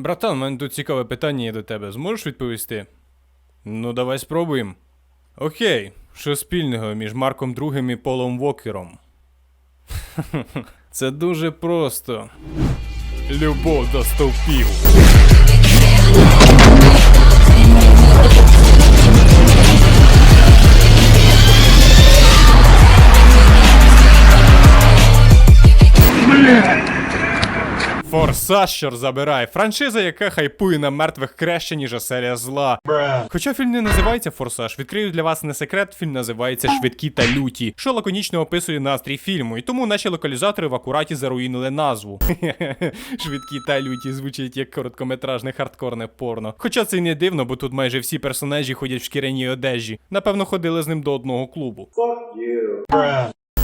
Братан, у мене тут цікаве питання є до тебе. Зможеш відповісти? Ну, давай спробуємо. Окей, що спільного між Марком II і Полом Вокером? Це дуже просто. Любов до стовпів. Форсаж, що забирає. Франшиза, яка хайпує на мертвих краще, ніж серія зла. Хоча фільм не називається Форсаж, відкрию для вас не секрет, фільм називається Швидкі та люті, що лаконічно описує настрій фільму, і тому наші локалізатори в акураті заруїнили назву. Швидкі та люті звучить як короткометражне хардкорне порно. Хоча це й не дивно, бо тут майже всі персонажі ходять в шкіряній одежі. Напевно, ходили з ним до одного клубу.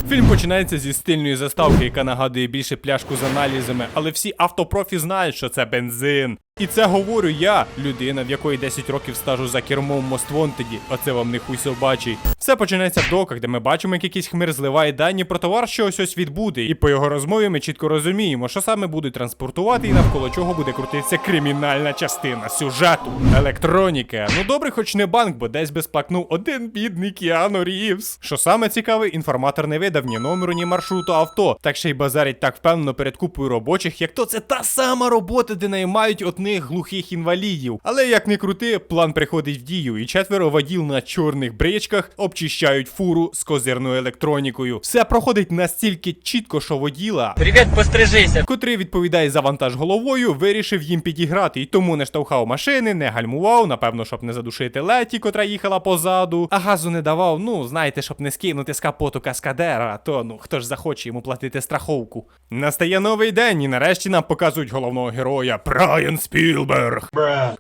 Фільм починається зі стильної заставки, яка нагадує більше пляшку з аналізами, але всі автопрофі знають, що це бензин. І це говорю я, людина, в якої 10 років стажу за кермом Most Wanted, оце вам не хуй собачий. Все починається в доках, де ми бачимо, як якийсь хмир зливає дані про товар, що ось ось відбуде. І по його розмові ми чітко розуміємо, що саме будуть транспортувати і навколо чого буде крутитися кримінальна частина сюжету. Електроніка. Ну добре, хоч не банк, бо десь би сплакнув один бідний Кіану Рівс. Що саме цікаве, інформатор не видав ні номеру, ні маршруту авто. Так ще й базарить так впевнено перед купою робочих, як то це та сама робота, де наймають одних глухих інвалідів. Але як не крути, план приходить в дію, і четверо воділ на чорних бричках обчищають фуру з козирною електронікою. Все проходить настільки чітко, що воділа. Привет, пострижися. Котрий відповідає за вантаж головою, вирішив їм підіграти, і тому не штовхав машини, не гальмував, напевно, щоб не задушити леті, котра їхала позаду, а газу не давав, ну знаєте, щоб не скинути з капоту каскадера, то ну хто ж захоче йому платити страховку. Настає новий день, і нарешті нам показують головного героя Брайан Спілберг.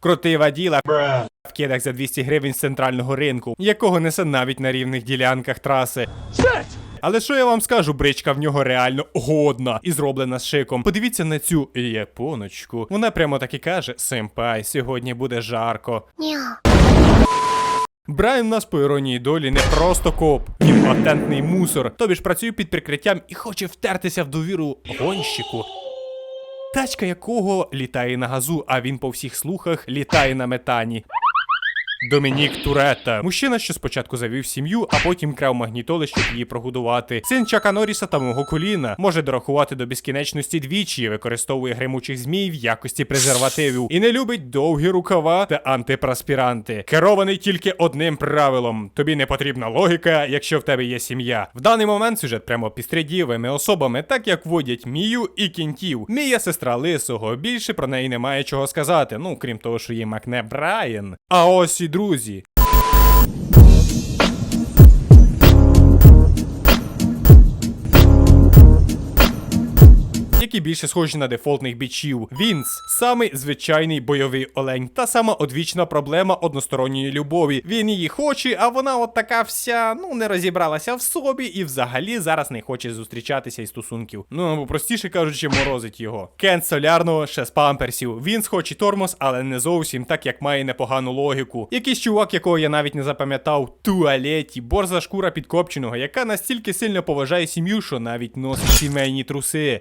Крутий воділа в кедах за 200 гривень з центрального ринку, якого несе навіть на рівних ділянках траси. Але що я вам скажу, бричка в нього реально годна і зроблена з шиком. Подивіться на цю японочку. Вона прямо так і каже: Семпай, сьогодні буде жарко. Брайан у нас по іронії долі не просто коп, він патентний мусор. Тобі ж працює під прикриттям і хоче втертися в довіру гонщику. Тачка якого літає на газу, а він по всіх слухах літає на метані. Домінік Туретта. Мужчина, що спочатку завів сім'ю, а потім крав магнітоли, щоб її прогодувати. Син Чака Норріса та мого коліна може дорахувати до безкінечності двічі, використовує гримучих змій в якості презервативів і не любить довгі рукава та антипраспіранти. Керований тільки одним правилом: тобі не потрібна логіка, якщо в тебе є сім'я. В даний момент сюжет прямо пістрядівими особами, так як водять Мію і кінтів. Мія сестра лисого. Більше про неї немає чого сказати. Ну крім того, що її макне Брайан. А ось друзі. Які більше схожі на дефолтних бічів. Вінс самий звичайний бойовий олень. Та сама одвічна проблема односторонньої любові. Він її хоче, а вона от така вся, ну не розібралася в собі і взагалі зараз не хоче зустрічатися із стосунків. Ну або простіше кажучи, морозить його. Кент солярного ще з памперсів. Вінс хоч і тормоз, але не зовсім так, як має непогану логіку. Якийсь чувак, якого я навіть не запам'ятав, туалеті, борза шкура підкопченого, яка настільки сильно поважає сім'ю, що навіть носить сімейні труси.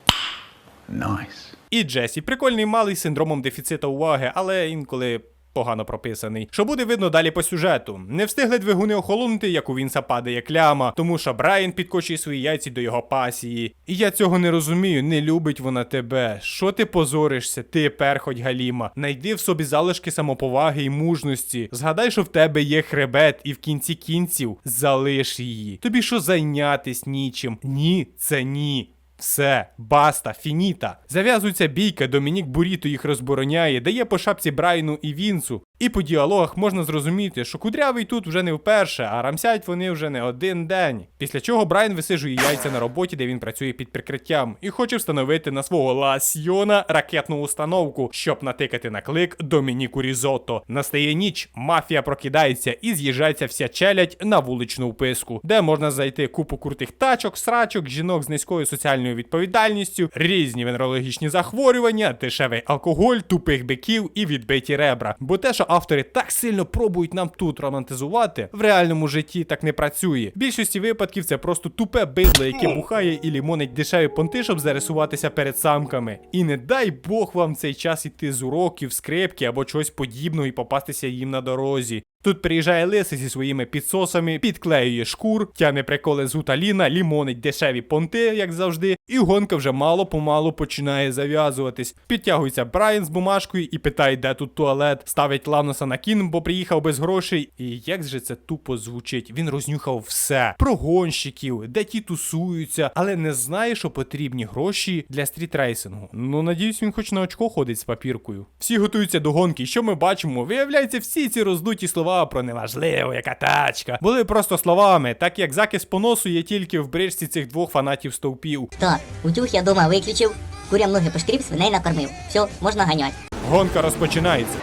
Nice. І Джесі, прикольний малий з синдромом дефіцита уваги, але інколи. Погано прописаний, що буде видно далі по сюжету. Не встигли двигуни охолонути, як у Вінса падає кляма, тому що Брайан підкочує свої яйці до його пасії. І я цього не розумію, не любить вона тебе. Що ти позоришся, ти перхоть Галіма. Найди в собі залишки самоповаги і мужності. Згадай, що в тебе є хребет, і в кінці кінців залиш її. Тобі що зайнятись нічим? Ні, це ні. Все, баста, фініта. Зав'язується бійка, Домінік Буріто їх розбороняє, дає по шапці Брайну і Вінсу. І по діалогах можна зрозуміти, що кудрявий тут вже не вперше, а рамсять вони вже не один день. Після чого Брайан висижує яйця на роботі, де він працює під прикриттям, і хоче встановити на свого ласьйона ракетну установку, щоб натикати на клик Домініку Різотто. Настає ніч, мафія прокидається і з'їжджається вся челядь на вуличну вписку, де можна знайти купу крутих тачок, срачок, жінок з низькою соціальною відповідальністю, різні венерологічні захворювання, дешевий алкоголь, тупих биків і відбиті ребра. Бо те, що автори так сильно пробують нам тут романтизувати, в реальному житті так не працює. В більшості випадків це просто тупе бидло, яке бухає і лімонить дешеві понти, щоб зарисуватися перед самками. І не дай Бог вам цей час іти з уроків, скрипки або чогось подібного і попастися їм на дорозі. Тут приїжджає лисий зі своїми підсосами, підклеює шкур, тяне приколи з гуталіна, лімонить дешеві понти, як завжди, і гонка вже мало помалу починає зав'язуватись. Підтягується Брайан з бумажкою і питає, де тут туалет, ставить Ланоса на кін, бо приїхав без грошей. І як же це тупо звучить? Він рознюхав все про гонщиків, де ті тусуються, але не знає, що потрібні гроші для стрітрейсингу. Ну надіюсь, він хоч на очко ходить з папіркою. Всі готуються до гонки, і що ми бачимо? Виявляється, всі ці роздуті слова про неважливо, яка тачка, були просто словами, так як закис поносу є тільки в бричці цих двох фанатів стовпів. Так, утюг я дома виключив, курям ноги пошкріб, свиней накормив. Все, можна ганять. Гонка розпочинається.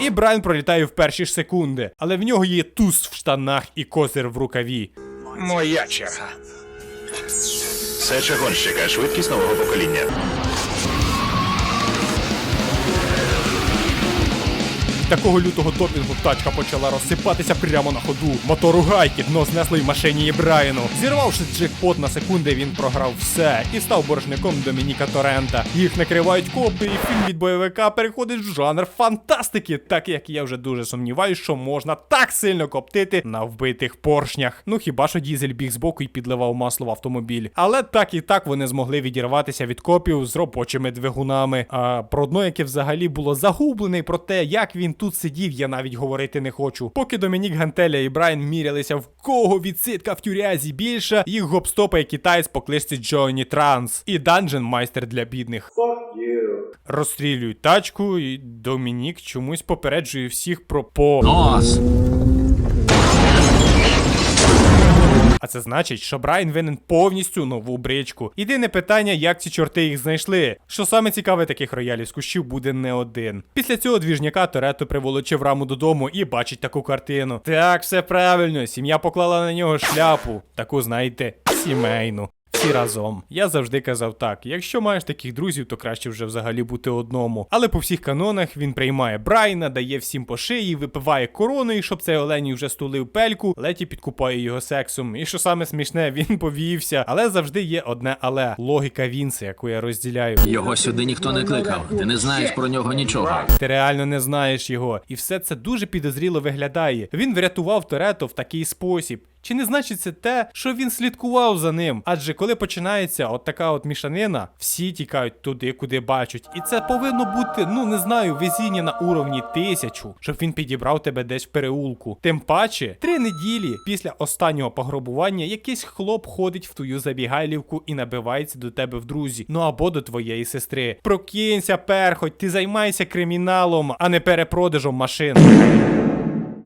І Брайан пролітає в перші ж секунди, але в нього є туз в штанах і козир в рукаві. Моя черга. Сеча гонщика, швидкість нового покоління. Такого лютого допінгу тачка почала розсипатися прямо на ходу. Мотору гайки дно знесло й машині і Брайану. Зірвавши джекпот на секунди, він програв все і став боржником Домініка Торента. Їх накривають копи, і фільм від бойовика переходить в жанр фантастики, так як я вже дуже сумніваюся, що можна так сильно коптити на вбитих поршнях. Ну хіба що дізель біг збоку і підливав масло в автомобіль. Але так і так вони змогли відірватися від копів з робочими двигунами. А про дно, яке взагалі було загублене, про те, як він тут сидів, я навіть говорити не хочу. Поки Домінік Гантеля і Брайан мірялися, в кого відсидка в тюрязі більша, їх гопстопає китаєць по кличці Джоні Транс і данжен майстер для бідних. Розстрілюють тачку, і Домінік чомусь попереджує всіх про по. Нос. А це значить, що Брайан винен повністю нову бричку. Єдине питання, як ці чорти їх знайшли. Що саме цікаве, таких роялів з кущів буде не один. Після цього двіжняка Торетто приволочив раму додому і бачить таку картину. Так, все правильно, сім'я поклала на нього шляпу. Таку, знаєте, сімейну. Всі разом. Я завжди казав так: якщо маєш таких друзів, то краще вже взагалі бути одному. Але по всіх канонах він приймає Брайна, дає всім по шиї, випиває корону, і щоб цей оленій вже стулив пельку, леті підкупає його сексом. І що саме смішне, він повівся. Але завжди є одне але логіка Вінса, яку я розділяю. Його сюди ніхто не кликав. Ти не знаєш про нього нічого. Ти реально не знаєш його, і все це дуже підозріло виглядає. Він врятував Торетто в такий спосіб. Чи не значить це те, що він слідкував за ним? Адже коли починається от така от мішанина, всі тікають туди, куди бачать. І це повинно бути, ну не знаю, везіння на уровні тисячу, щоб він підібрав тебе десь в переулку. Тим паче, три неділі після останнього пограбування якийсь хлоп ходить в твою забігайлівку і набивається до тебе в друзі. Ну або до твоєї сестри. Прокинься, перхоть, ти займайся криміналом, а не перепродажем машин.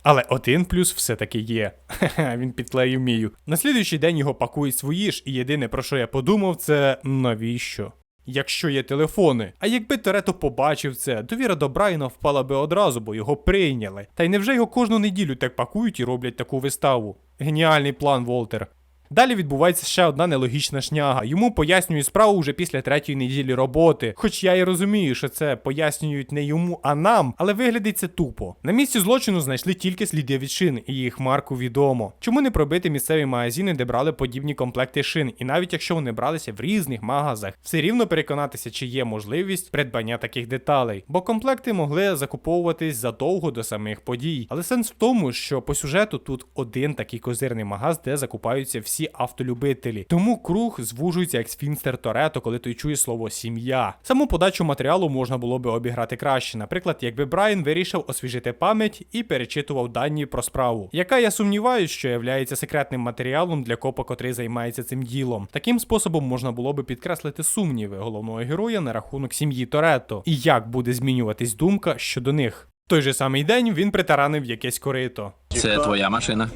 Але один плюс все-таки є. Він підклеїв мію. На слідуючий день його пакують свої ж, і єдине про що я подумав, це навіщо? Якщо є телефони. А якби Терето побачив це, довіра до Брайна впала би одразу, бо його прийняли. Та й невже його кожну неділю так пакують і роблять таку виставу? Геніальний план, Волтер. Далі відбувається ще одна нелогічна шняга. Йому пояснюють справу вже після третьої неділі роботи. Хоч я і розумію, що це пояснюють не йому, а нам, але виглядить це тупо. На місці злочину знайшли тільки сліди від шин, і їх марку відомо. Чому не пробити місцеві магазини, де брали подібні комплекти шин, і навіть якщо вони бралися в різних магазах, все рівно переконатися, чи є можливість придбання таких деталей. Бо комплекти могли закуповуватись задовго до самих подій. Але сенс в тому, що по сюжету тут один такий козирний магаз, де закупаються всі автолюбителі. Тому круг звужується як сфінстер Торетто, коли той чує слово сім'я. Саму подачу матеріалу можна було би обіграти краще. Наприклад, якби Брайан вирішив освіжити пам'ять і перечитував дані про справу, яка я сумніваюся, що являється секретним матеріалом для копа, котрий займається цим ділом. Таким способом можна було би підкреслити сумніви головного героя на рахунок сім'ї Торетто і як буде змінюватись думка щодо них. В той же самий день він притаранив якесь корито. Це твоя машина.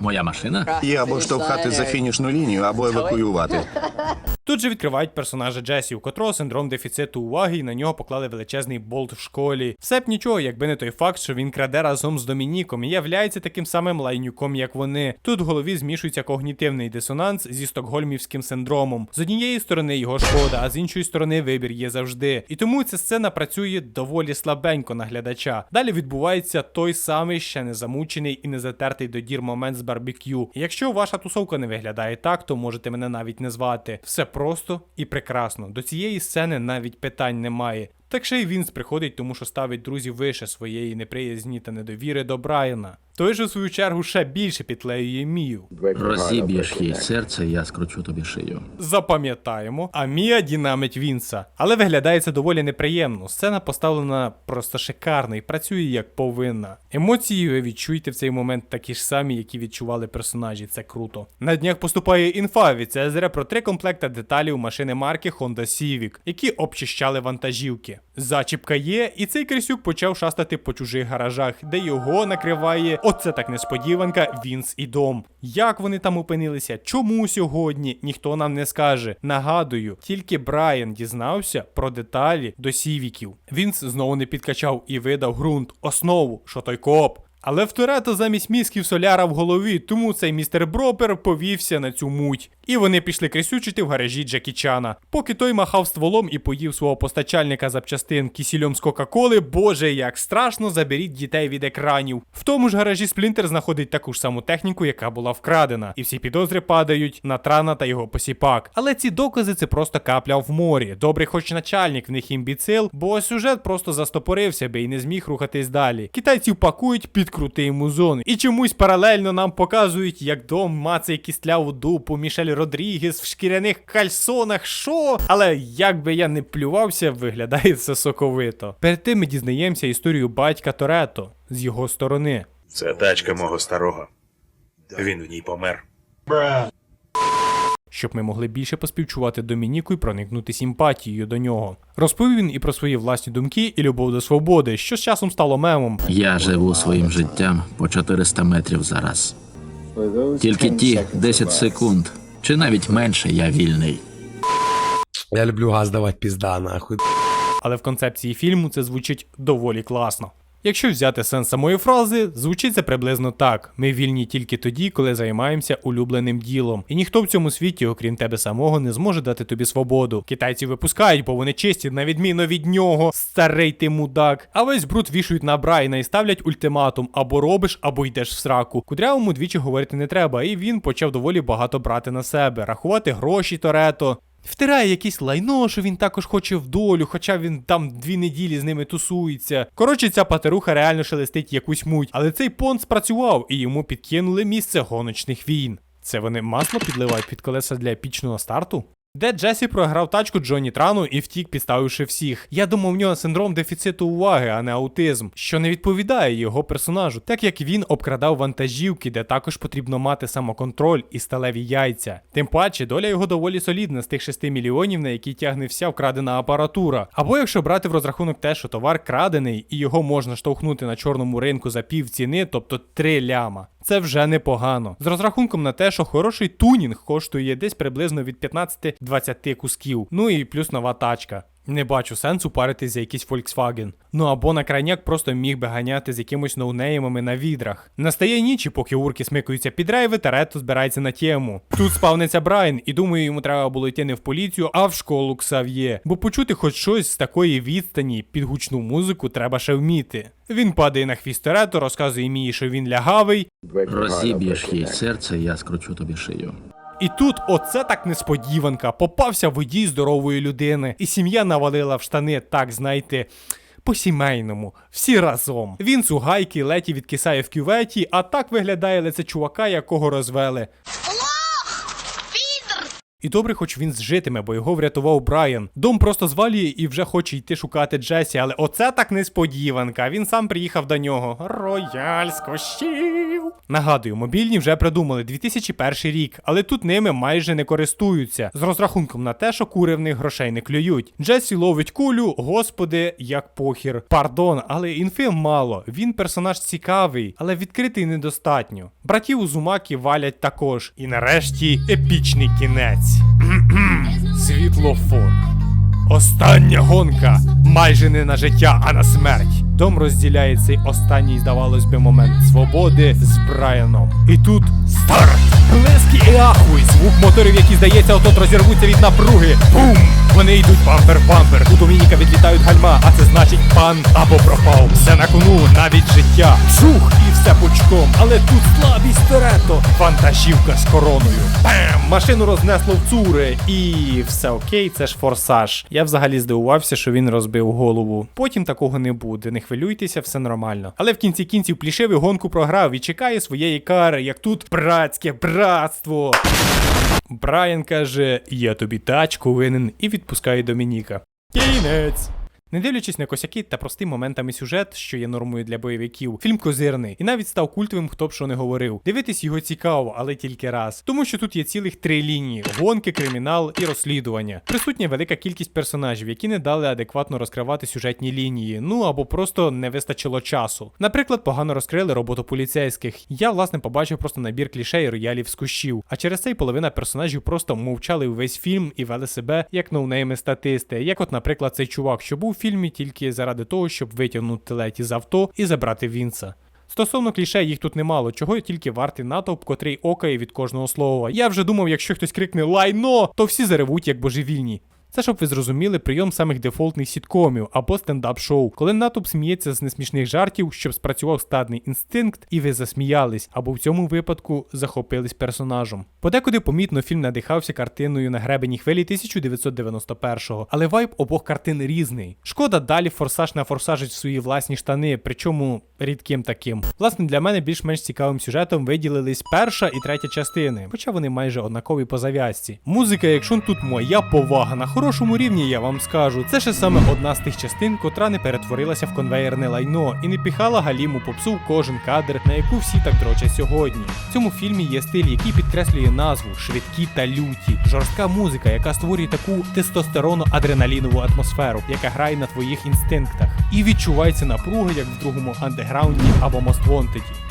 Моя машина? Є або штовхати за фінішну лінію, або евакуювати. Тут же відкривають персонажа Джесі, у котрого синдром дефіциту уваги, і на нього поклали величезний болт в школі. Все б нічого, якби не той факт, що він краде разом з Домініком і являється таким самим лайнюком, як вони. Тут в голові змішується когнітивний дисонанс зі стокгольмівським синдромом. З однієї сторони його шкода, а з іншої сторони вибір є завжди. І тому ця сцена працює доволі слабенько на глядача. Далі відбувається той самий ще не замучений і не затертий до дір момент з барбекю. Якщо ваша тусовка не виглядає так, то можете мене навіть не звати. Все просто і прекрасно. До цієї сцени навіть питань немає. Так ще й Вінс приходить, тому що ставить друзів вище своєї неприязні та недовіри до Брайана. Той же в свою чергу ще більше підклеює Мію. Розіб'єш їй серце, я скручу тобі шию. Запам'ятаємо, а Мія дінамить Вінса. Але виглядає це доволі неприємно. Сцена поставлена просто шикарно і працює як повинна. Емоції ви відчуєте в цей момент такі ж самі, які відчували персонажі. Це круто. На днях поступає інфа від ЦСР про три комплекта деталів машини марки Honda Civic, які обчищали вантажівки. Зачіпка є, і цей Крисюк почав шастати по чужих гаражах, де його накриває. Оце так несподіванка. Вінс і дом. Як вони там опинилися? Чому сьогодні? Ніхто нам не скаже. Нагадую, тільки Брайан дізнався про деталі до сівіків. Вінс знову не підкачав і видав ґрунт, основу, що той коп. Але в Торетто замість мізків соляра в голові, тому цей містер Бропер повівся на цю муть. І вони пішли крисючити в гаражі Джекі Чана. Поки той махав стволом і поїв свого постачальника запчастин кісільом з Кока-Коли, боже, як страшно, заберіть дітей від екранів. В тому ж гаражі Сплінтер знаходить таку ж саму техніку, яка була вкрадена, і всі підозри падають на Трана та його посіпак. Але ці докази це просто капля в морі. Добрий, хоч начальник в них імбіцил, бо сюжет просто застопорився би і не зміг рухатись далі. Китайців пакують під крутий зону. І чомусь паралельно нам показують, як дом мацає кістляву дупу Мішель Родрігес в шкіряних кальсонах. Шо? Але як би я не плювався, виглядає це соковито. Перед тим ми дізнаємося історію батька Торетто з його сторони. Це тачка мого старого. Він в ній помер. Щоб ми могли більше поспівчувати Домініку і проникнути симпатією до нього. Розповів він і про свої власні думки і любов до свободи, що з часом стало мемом. Я живу своїм життям по 400 метрів за раз. Тільки ті 10 секунд, чи навіть менше я вільний. Я люблю газ давати пізда, нахуй. але в концепції фільму це звучить доволі класно. Якщо взяти сенс самої фрази, звучить це приблизно так: ми вільні тільки тоді, коли займаємося улюбленим ділом, і ніхто в цьому світі, окрім тебе самого, не зможе дати тобі свободу. Китайці випускають, бо вони чисті, на відміну від нього, старий ти мудак. А весь бруд вішують на Брайна і ставлять ультиматум: або робиш, або йдеш в сраку. Кудрявому двічі говорити не треба, і він почав доволі багато брати на себе, рахувати гроші Торето. Втирає якесь лайно, що він також хоче в долю, хоча він там дві неділі з ними тусується. Коротше, ця патеруха реально шелестить якусь муть, але цей понт спрацював і йому підкинули місце гоночних війн. Це вони масло підливають під колеса для епічного старту? Де Джесі програв тачку Джонні Трану і втік, підставивши всіх. Я думав, в нього синдром дефіциту уваги, а не аутизм, що не відповідає його персонажу, так як він обкрадав вантажівки, де також потрібно мати самоконтроль і сталеві яйця. Тим паче, доля його доволі солідна з тих 6 мільйонів, на які тягне вся вкрадена апаратура. Або якщо брати в розрахунок те, що товар крадений і його можна штовхнути на чорному ринку за пів ціни, тобто 3 ляма. Це вже непогано. З розрахунком на те, що хороший тунінг коштує десь приблизно від 15-20 кусків. Ну і плюс нова тачка. Не бачу сенсу паритись за якийсь Volkswagen. Ну або на крайняк просто міг би ганяти з якимось ноунеймами на відрах. Настає ніч, і поки урки смикаються під рейви, Таретто збирається на тему. Тут спавниться Брайан, і думаю, йому треба було йти не в поліцію, а в школу Ксав'є. Бо почути хоч щось з такої відстані під гучну музику треба ще вміти. Він падає на хвіст Торетто, розказує Мії, що він лягавий, Розіб'єш їй серце, я скручу тобі шию. І тут оце так несподіванка. Попався водій здорової людини, і сім'я навалила в штани, так знаєте. По-сімейному, всі разом. Він цугайки леті відкисає в кюветі, а так виглядає лице чувака, якого розвели. І добре, хоч він зжитиме, бо його врятував Брайан. Дом просто звалює і вже хоче йти шукати Джесі, але оце так несподіванка. Він сам приїхав до нього. Рояль з. Нагадую, мобільні вже придумали 2001 рік, але тут ними майже не користуються. З розрахунком на те, що кури в них грошей не клюють. Джесі ловить кулю, господи, як похір. Пардон, але інфи мало. Він персонаж цікавий, але відкритий недостатньо. Братів Узумакі валять також. І нарешті епічний кінець. Світлофор. Остання гонка. Майже не на життя, а на смерть. Дом розділяє цей останній, здавалось би, момент свободи з Брайаном. І тут старт! Блески і ахуй! Звук моторів, які здається, отот розірвуться від напруги. Бум! Вони йдуть бампер в бампер. У Домініка відлітають гальма, а це значить пан або пропав. Все на кону, навіть життя. Чух! І все пучком. Але тут слабість Торетто. Вантажівка з короною. Бам! Машину рознесло в цури. І все окей, це ж форсаж. Я взагалі здивувався, що він розбив голову. Потім такого не буде. Не хвилюйтеся, все нормально. Але в кінці кінців плішивий гонку програв і чекає своєї кари, як тут братське братство. Брайан каже: Я тобі тачку винен і відпускає Домініка. Кінець. Не дивлячись на косяки та простим моментами сюжет, що є нормою для бойовиків, фільм козирний і навіть став культовим, хто б що не говорив. Дивитись його цікаво, але тільки раз. Тому що тут є цілих три лінії: гонки, кримінал і розслідування. Присутня велика кількість персонажів, які не дали адекватно розкривати сюжетні лінії, ну або просто не вистачило часу. Наприклад, погано розкрили роботу поліцейських. Я, власне, побачив просто набір клішей роялів з кущів. А через це й половина персонажів просто мовчали увесь фільм і вели себе як ноунейми статисти, як от, наприклад, цей чувак, що був фільмі тільки заради того, щоб витягнути леті з авто і забрати Вінса. Стосовно кліше, їх тут немало, чого тільки вартий натовп, котрий окає від кожного слова. Я вже думав, якщо хтось крикне лайно, то всі заревуть як божевільні. Це щоб ви зрозуміли прийом самих дефолтних сіткомів або стендап-шоу, коли натовп сміється з несмішних жартів, щоб спрацював стадний інстинкт, і ви засміялись, або в цьому випадку захопились персонажем. Подекуди помітно фільм надихався картиною на гребені хвилі 1991-го, але вайб обох картин різний. Шкода далі форсаж на форсажить свої власні штани, причому рідким таким. Власне, для мене більш-менш цікавим сюжетом виділились перша і третя частини, хоча вони майже однакові по зав'язці. Музика, якщо тут моя повага на хорошому рівні, я вам скажу. Це ще саме одна з тих частин, котра не перетворилася в конвейерне лайно і не піхала галіму попсу кожен кадр, на яку всі так дрочать сьогодні. В цьому фільмі є стиль, який підкреслює назву швидкі та люті, жорстка музика, яка створює таку тестостероно-адреналінову атмосферу, яка грає на твоїх інстинктах, і відчувається напруга, як в другому андеграунді або Most Wanted.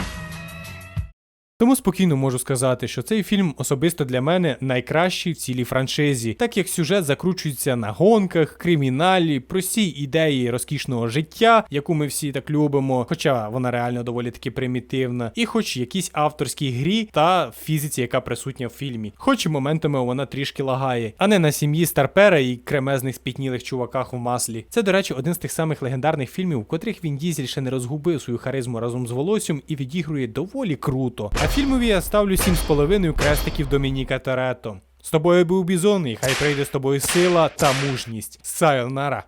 Тому спокійно можу сказати, що цей фільм особисто для мене найкращий в цілій франшизі, так як сюжет закручується на гонках, криміналі, простій ідеї розкішного життя, яку ми всі так любимо, хоча вона реально доволі таки примітивна, і хоч якійсь авторській грі та фізиці, яка присутня в фільмі. Хоч і моментами вона трішки лагає, а не на сім'ї старпера і кремезних спітнілих чуваках в маслі. Це, до речі, один з тих самих легендарних фільмів, в котрих він Дізель ще не розгубив свою харизму разом з волоссям і відігрує доволі круто. Фільмові я ставлю 7,5 крестиків Домініка Торетто. З тобою був Бізон, і хай прийде з тобою сила та мужність. Сайонара.